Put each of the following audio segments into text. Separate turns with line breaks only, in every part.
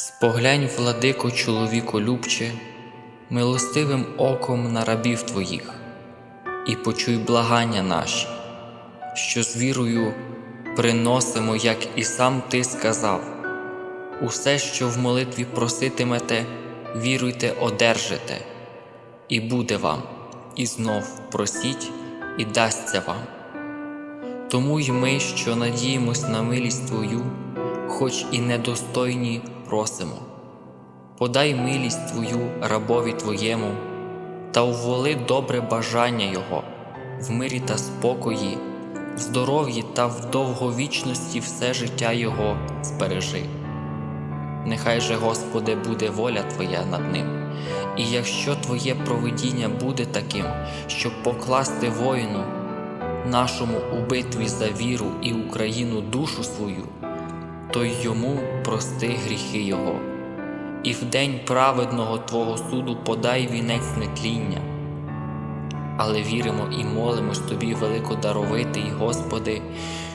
Споглянь, владико, чоловіко любче, милостивим оком на рабів твоїх, і почуй благання наші, що з вірою приносимо, як і сам ти сказав. Усе, що в молитві проситимете, віруйте, одержите, і буде вам, і знов просіть, і дасться вам. Тому й ми, що надіємось на милість Твою, хоч і недостойні, просимо. Подай милість Твою рабові Твоєму, та уволи добре бажання Його, в мирі та спокої, в здоров'ї та в довговічності все життя Його збережи. Нехай же, Господи, буде воля Твоя над ним, і якщо Твоє провидіння буде таким, щоб покласти воїну, нашому у битві за віру і Україну душу свою, то й йому прости гріхи Його, і в день праведного Твого суду подай вінець нетління. Але віримо і молимось Тобі, великодаровитий, Господи,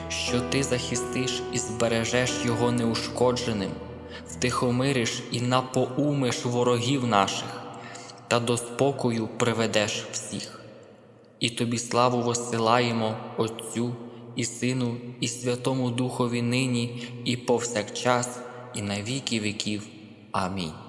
що Ти захистиш і збережеш Його неушкодженим, втихомириш і напоумиш ворогів наших, та до спокою приведеш всіх. І тобі славу воссилаємо Отцю і Сину, і Святому Духові нині, і повсякчас, і на віки віків. Амінь.